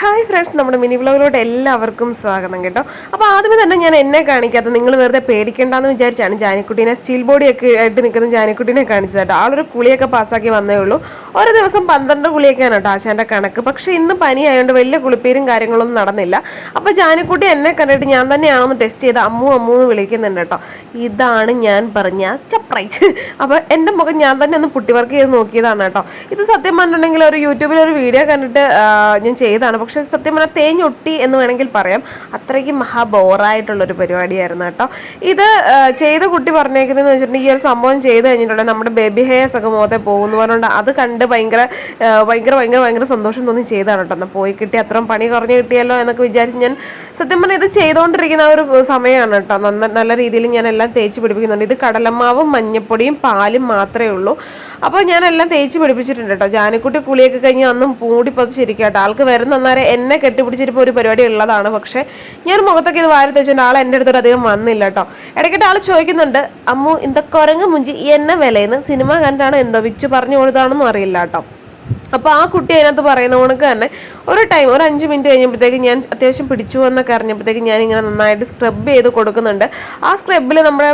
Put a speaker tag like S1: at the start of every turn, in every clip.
S1: Hi friends നമ്മുടെ mini വ്ലോഗിലോട്ട് എല്ലാവർക്കും സ്വാഗതം കേട്ടോ. അപ്പോൾ ആദ്യമേ തന്നെ ഞാൻ എന്നെ കാണിക്കാത്ത നിങ്ങൾ വെറുതെ പേടിക്കേണ്ടെന്ന് വിചാരിച്ചാണ് ജാനിക്കുട്ടീനെ സ്റ്റീൽ ബോഡിയൊക്കെ ആയിട്ട് നിൽക്കുന്ന ജാനിക്കുട്ടീനെ കാണിച്ചത് കേട്ടോ. ആളൊരു കുളിയൊക്കെ പാസ്സാക്കി വന്നേ ഉള്ളൂ. ഒരു ദിവസം പന്ത്രണ്ട് കുളിയൊക്കെയാണ് കേട്ടോ ആശാന്റെ കണക്ക്. പക്ഷേ ഇന്ന് പനി ആയതുകൊണ്ട് വലിയ കുളിപ്പേരും കാര്യങ്ങളൊന്നും നടന്നില്ല. അപ്പോൾ ജാനിക്കുട്ടി എന്നെ കണ്ടിട്ട് ഞാൻ തന്നെയാണെന്ന് ടെസ്റ്റ് ചെയ്ത് അമ്മു അമ്മു എന്ന് വിളിക്കുന്നുണ്ട് കേട്ടോ. ഇതാണ് ഞാൻ പറഞ്ഞ ചപ്രൈറ്റ് അപ്പോൾ എന്റെ മുഖം ഞാൻ തന്നെ ഒന്ന് പുട്ടി വർക്ക് ചെയ്ത് നോക്കിയതാണ് കേട്ടോ. ഇത് സത്യം പറഞ്ഞിട്ടുണ്ടെങ്കിൽ ഒരു യൂട്യൂബിൽ ഒരു വീഡിയോ കണ്ടിട്ട് ഞാൻ ചെയ്തതാണ്. പക്ഷെ സത്യം പറഞ്ഞാൽ തേഞ്ഞൊട്ടി എന്ന് വേണമെങ്കിൽ പറയാം. അത്രയ്ക്ക് മഹാ ബോറായിട്ടുള്ളൊരു പരിപാടിയായിരുന്നു കേട്ടോ. ഇത് ചെയ്ത കുട്ടി പറഞ്ഞേക്കുന്നതെന്ന് വെച്ചിട്ടുണ്ടെങ്കിൽ ഈ ഒരു സംഭവം ചെയ്ത് കഴിഞ്ഞിട്ടുണ്ടെങ്കിൽ നമ്മുടെ ബേബി ഹെയർസ് ഒക്കെ മുഖത്തെ പോകുന്നു പറഞ്ഞുകൊണ്ട് അത് കണ്ട് ഭയങ്കര ഭയങ്കര ഭയങ്കര ഭയങ്കര സന്തോഷം തോന്നി ചെയ്താണ് കേട്ടോ. പോയി കിട്ടി അത്രയും പണി കുറഞ്ഞ് കിട്ടിയല്ലോ എന്നൊക്കെ വിചാരിച്ച് ഞാൻ സത്യം പറഞ്ഞാൽ ഇത് ചെയ്തുകൊണ്ടിരിക്കുന്ന ഒരു സമയമാണ് കേട്ടോ. നന്ന നല്ല രീതിയിൽ ഞാൻ എല്ലാം തേച്ച് പിടിപ്പിക്കുന്നുണ്ട്. ഇത് കടലമാവും മഞ്ഞപ്പൊടിയും പാലും മാത്രമേ ഉള്ളൂ. അപ്പോൾ ഞാൻ എല്ലാം തേച്ച് പിടിപ്പിച്ചിട്ടുണ്ട് കേട്ടോ. ജാനിക്കുട്ടി കുളിയൊക്കെ കഴിഞ്ഞ് അന്നും പൂടി പതിച്ചിരിക്കുക കേട്ടോ. ആൾക്ക് വരുന്ന അന്നേരം എന്നെ കെട്ടിപ്പിടിച്ചിരിപ്പോൾ ഒരു പരിപാടി ഉള്ളതാണ്. പക്ഷേ ഞാൻ മുഖത്തൊക്കെ ഇത് വാരി തെച്ചുകൊണ്ട് ആൾ എന്റെ അടുത്തൊരു അധികം വന്നില്ല കേട്ടോ. ഇടയ്ക്കിട്ട് ആൾ ചോദിക്കുന്നുണ്ട് അമ്മു ഇന്ത കുരങ്ങ് മുഞ്ചി എന്നെ വിലയെന്ന് സിനിമ കണ്ടാണ് എന്തോ? വിച്ചു പറഞ്ഞു കൊടുത്താണെന്നും അറിയില്ല കേട്ടോ. അപ്പോൾ ആ കുട്ടി അതിനകത്ത് പറയുന്ന കണക്ക് തന്നെ ഒരു ടൈം ഒരു അഞ്ച് മിനിറ്റ് കഴിഞ്ഞപ്പോഴത്തേക്ക് ഞാൻ അത്യാവശ്യം പിടിച്ചു എന്നൊക്കെ അറിഞ്ഞപ്പോഴത്തേക്ക് ഞാൻ ഇങ്ങനെ നന്നായിട്ട് സ്ക്രബ് ചെയ്ത് കൊടുക്കുന്നുണ്ട്. ആ സ്ക്രബിൽ നമ്മുടെ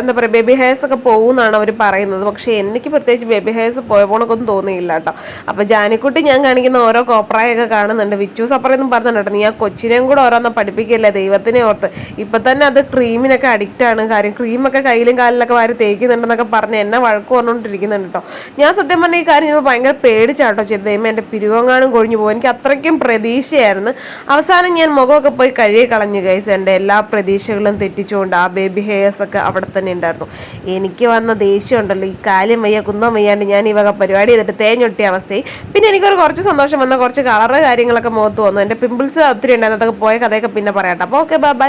S1: എന്താ പറയുക ബേബി ഹെയർസ് ഒക്കെ പോകുമെന്നാണ് അവർ പറയുന്നത്. പക്ഷേ എനിക്ക് പ്രത്യേകിച്ച് ബേബി ഹെയർസ് പോയ പോണക്കൊന്നും തോന്നിയില്ല കേട്ടോ. അപ്പോൾ ജാനിക്കുട്ടി ഞാൻ കാണിക്കുന്ന ഓരോ കോപ്രായൊക്കെ കാണുന്നുണ്ട്. വിച്ചൂസ് അപ്പുറം പറഞ്ഞിട്ടുണ്ട് നീ ആ കൊച്ചിനെയും കൂടെ ഓരോന്നും പഠിപ്പിക്കില്ല ദൈവത്തിനെ ഓർത്ത്. ഇപ്പം തന്നെ അത് ക്രീമിനൊക്കെ അഡിക്റ്റ് ആണ്. കാര്യം ക്രീമൊക്കെ കയ്യിലും കാലിലൊക്കെ വാരി തേക്കുന്നുണ്ടെന്നൊക്കെ പറഞ്ഞ് എന്നെ വഴക്ക് പറഞ്ഞുകൊണ്ടിരിക്കുന്നുണ്ട് കേട്ടോ. ഞാൻ സത്യം പറഞ്ഞ ഈ കാര്യം ഭയങ്കര പേടിച്ചാട്ടോ ചെയ്തത്. ദൈവം എന്റെ പിരുവങ്ങാനും കൊഴിഞ്ഞു പോകും. എനിക്ക് അത്രയ്ക്കും പ്രതീക്ഷയായിരുന്നു. അവസാനം ഞാൻ മുഖമൊക്കെ പോയി കഴുകി കളഞ്ഞു കൈസ് എന്റെ എല്ലാ പ്രതീക്ഷകളും തെറ്റിച്ചുകൊണ്ട് ആ ബേബി ഹെയർസ് ഒക്കെ അവിടെ തന്നെ ഉണ്ടായിരുന്നു. എനിക്ക് വന്ന ദേഷ്യം ഉണ്ടല്ലോ. ഈ കാര്യം വയ്യ കുന്നം വയ്യാണ്ട് ഞാൻ ഈ വക പരിപാടി ചെയ്തിട്ട് തേഞ്ഞൊട്ടിയ അവസ്ഥയിൽ പിന്നെ എനിക്കൊരു കുറച്ച് സന്തോഷം വന്ന. കുറച്ച് കളറ് കാര്യങ്ങളൊക്കെ മുഖത്ത് വന്നു. എന്റെ പിമ്പിൾസ് ഒത്തിരി ഉണ്ടായിരുന്നു. അതൊക്കെ പോയ കഥയൊക്കെ പിന്നെ പറയാട്ടോ കേട്ടോ. അപ്പോൾ ഓക്കെ ബൈ